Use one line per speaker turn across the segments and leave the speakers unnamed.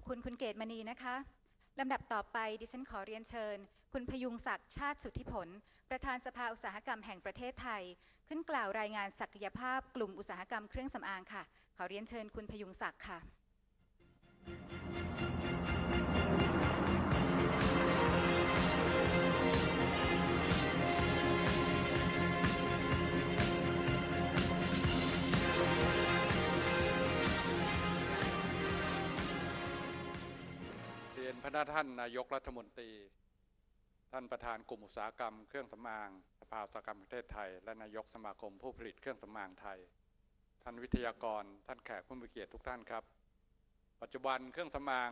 อบคุณคุณเกตมณีนะคะลำดับต่อไปดิฉันขอเรียนเชิญ คุณพยุงศักดิ์ชาติสุทธิผล ประธานสภาอุตสาหกรรมแห่งประเทศไทย ขึ้นกล่าวรายงานศักยภาพกลุ่มอุตสาหกรรมเครื่องสำอางค่ะ ขอเรียนเชิญคุณพยุงศักดิ์ค่ะ
เรียนพระท่านนายกรัฐมนตรี ท่านประธานกลุ่มอุตสาหกรรมเครื่องสำอางสภาอุตสาหกรรมแห่งประเทศไทย และนายกสมาคมผู้ผลิตเครื่องสำอางไทย ท่านวิทยากร ท่านแขกผู้มีเกียรติทุกท่านครับ ปัจจุบันเครื่องสำอาง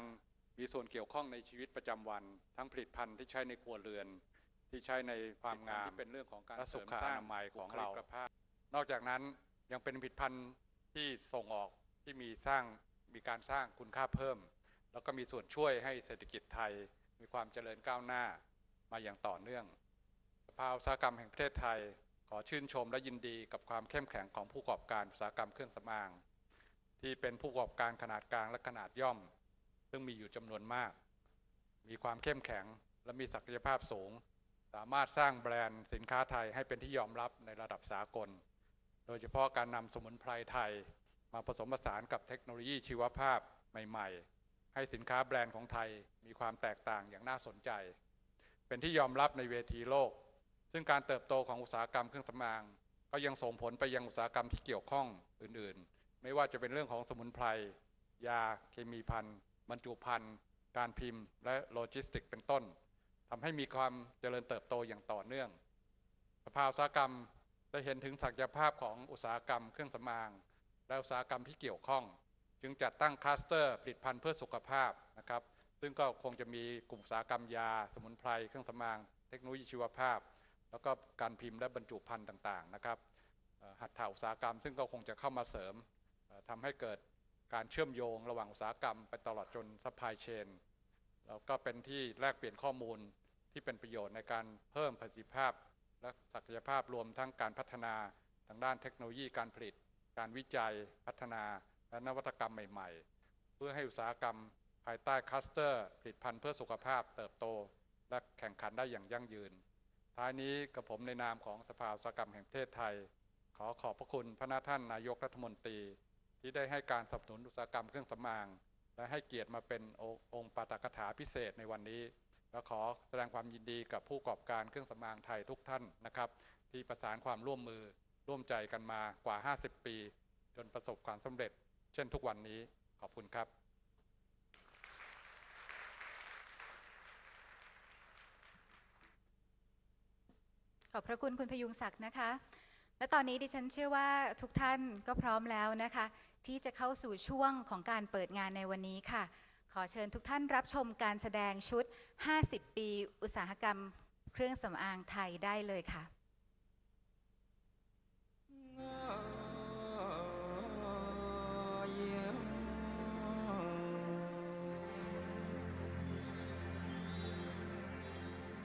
มีส่วนเกี่ยวข้องในชีวิตประจำวัน ทั้งผลิตภัณฑ์ที่ใช้ในครัวเรือน ที่ใช้ในความงามที่เป็นเรื่องของการสุขอนามัยของเรา นอกจากนั้นยังเป็นผลิตภัณฑ์ที่ส่งออกที่มีสร้างมีการสร้างคุณค่าเพิ่ม แล้วก็มีส่วนช่วยให้เศรษฐกิจไทยมีความเจริญก้าวหน้ามาอย่างต่อเนื่องสภาอุตสาหกรรมแห่งประเทศไทย ขอชื่นชมและยินดีกับความเข้มแข็งของผู้ประกอบการอุตสาหกรรมเครื่องสำอาง ที่เป็นผู้ประกอบการขนาดกลางและขนาดย่อม ซึ่งมีอยู่จำนวนมาก มีความเข้มแข็งและมีศักยภาพสูง สามารถสร้างแบรนด์สินค้าไทยให้เป็นที่ยอมรับในระดับสากล โดยเฉพาะการนำสมุนไพรไทย มาผสมผสานกับเทคโนโลยีชีวภาพใหม่ ๆ ให้สินค้าแบรนด์ของไทยมีความแตกต่างอย่างน่าสนใจ เป็นที่ยอมรับในเวทีโลก ซึ่งการเติบโตของอุตสาหกรรมเครื่องสำอาง ก็ยังส่งผลไปยังอุตสาหกรรมที่เกี่ยวข้องอื่นๆ ไม่ว่าจะเป็นเรื่องของสมุนไพร ยา เคมีภัณฑ์บรรจุภัณฑ์ การพิมพ์ และโลจิสติกเป็นต้นทำให้มีความเจริญเติบโตอย่างต่อเนื่อง สภาอุตสาหกรรมได้เห็นถึงศักยภาพของอุตสาหกรรมเครื่องสำอาง และอุตสาหกรรมที่เกี่ยวข้อง จึงจัดตั้งคลัสเตอร์ผลิตภัณฑ์เพื่อสุขภาพนะครับ ซึ่งก็คงจะมีกลุ่มอุตสาหกรรมยา สมุนไพร เครื่องสำอาง เทคโนโลยีชีวภาพ แล้วก็การพิมพ์และบรรจุภัณฑ์ต่างๆนะครับหัตถาอุตสาหกรรม ซึ่งก็คงจะเข้ามาเสริมเอ่อทำให้เกิดการเชื่อมโยงระหว่างอุตสาหกรรม ไปตลอดจนซัพพลายเชนแล้วก็เป็นที่แลกเปลี่ยนข้อมูลที่เป็นประโยชน์ในการเพิ่มประสิทธิภาพ และศักยภาพรวมทั้งการพัฒนาทางด้านเทคโนโลยีการผลิต การวิจัยพัฒนา และนวัตกรรมใหม่ ๆ เพื่อให้อุตสาหกรรมภายใต้คลัสเตอร์ผลิตภัณฑ์เพื่อสุขภาพเติบโต และแข่งขันได้อย่างยั่งยืน ท้ายนี้กับผมในนามของสภาอุตสาหกรรมแห่งประเทศไทย ขอขอบพระคุณพระนาท่านนายกรัฐมนตรี ที่ได้ให้การสนับสนุนอุตสาหกรรมเครื่องสำอาง และให้เกียรติมาเป็นองค์ปาฐกถาพิเศษในวันนี้และขอแสดงความยินดีกับผู้ประกอบการเครื่องสำอางไทยทุกท่านนะครับ ที่ประสานความร่วมมือร่วมใจกันมากว่า 50 ปี จนประสบความสำเร็จ ช่นทุกวันนี้ขอบคุณครับ
ขอบพระคุณคุณพยุงศักดิ์นะคะ และตอนนี้ดิฉันเชื่อว่าทุกท่านก็พร้อมแล้วนะคะ ที่จะเข้าสู่ช่วงของการเปิดงานในวันนี้ค่ะ ขอเชิญทุกท่านรับชมการแสดงชุด 50 ปี อุตสาหกรรม เครื่องสำอางไทยได้เลยค่ะ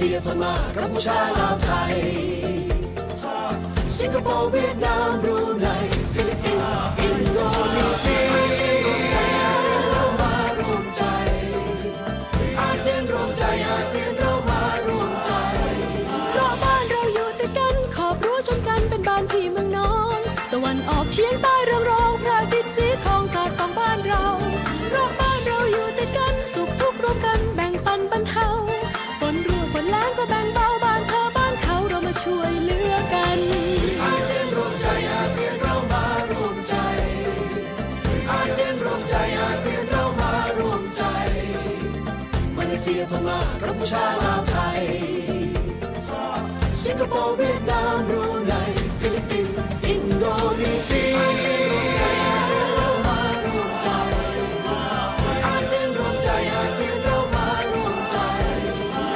เซียพม่ากัมพูชาลาวไทย สิงคโปร์เวียดนามบรูไน ฟิลิป เซีย
พม่ากัม
พูชาลาวไทย สิงคโปร์เวียดนามบรูไนฟิลิปปินส์อินโดนีเซียเสียเรามารู้ใจเสียเรามารู้ใจ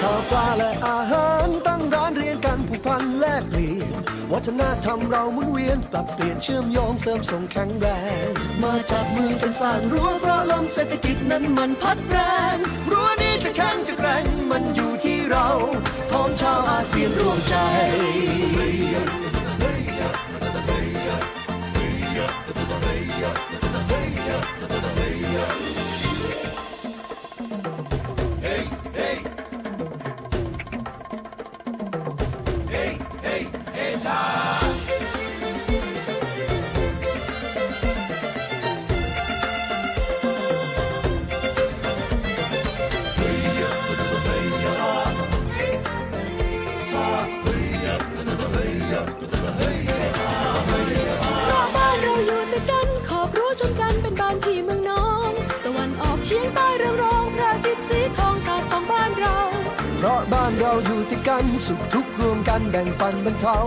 ข้าวปลาและอาหารตั้งร้านเรียนกันผูกพันแลกเปลี่ยน วัฒนธรรมเราหมุนเวียน ปรับเปลี่ยนเชื่อมโยงเสริมส่งแข็งแรง มาจับมือกันสร้างรั้วเพราะลมเศรษฐกิจนั้นมันพัดแรงรั้ว ยนรวมใจ
ร เพราะ
บ้านเราอยู่ติดกันสุขทุกข์รวมกันแบ่งปันบรรเทา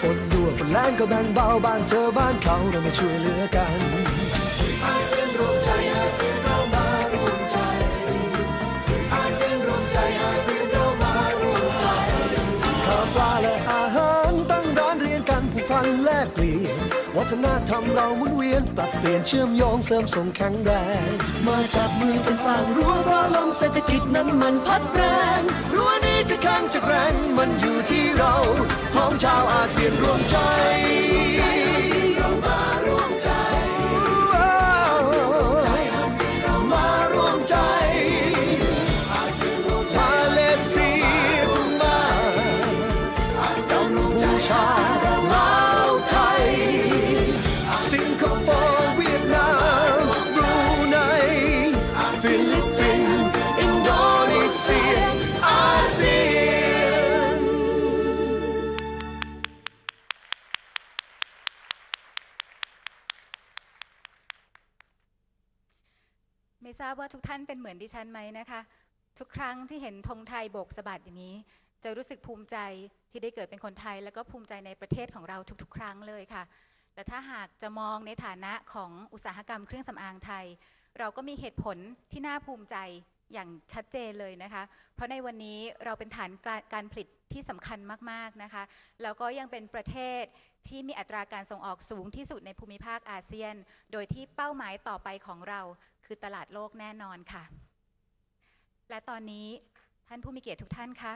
ฝนรั่วฝนแรงก็แบ่งเบาบ้านเธอบ้านเขาเรามาช่วยเหลือกัน วัฒนธรรมเราหมุนเวียนปรับเปลี่ยนเชื่อมโยงเสริมส่งแข็งแรง มาจับมือกันสร้างรั้วเพราะลมเศรษฐกิจนั้นมันพัดแรงรั้วนี้จะแข็งจะแรงมันอยู่ที่เราพ้องชาวอาเซียนรวมใจ
ไม่ทราบว่าทุกท่านเป็นเหมือนดิฉันไหมนะคะ ทุกครั้งที่เห็นธงไทยโบกสะบัดอย่างนี้ จะรู้สึกภูมิใจที่ได้เกิดเป็นคนไทย แล้วก็ภูมิใจในประเทศของเราทุกๆ ครั้งเลยค่ะแต่ถ้าหากจะมองในฐานะของอุตสาหกรรมเครื่องสำอางไทย เราก็มีเหตุผลที่น่าภูมิใจอย่างชัดเจนเลยนะคะ เพราะในวันนี้เราเป็นฐานการการผลิตที่สำคัญมากๆนะคะ แล้วก็ยังเป็นประเทศที่มีอัตราการส่งออกสูงที่สุดในภูมิภาคอาเซียน โดยที่เป้าหมายต่อไปของเรา คือตลาดโลกแน่นอนค่ะ และตอนนี้ท่านผู้มีเกียรติทุกท่านคะ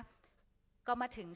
ก็มาถึง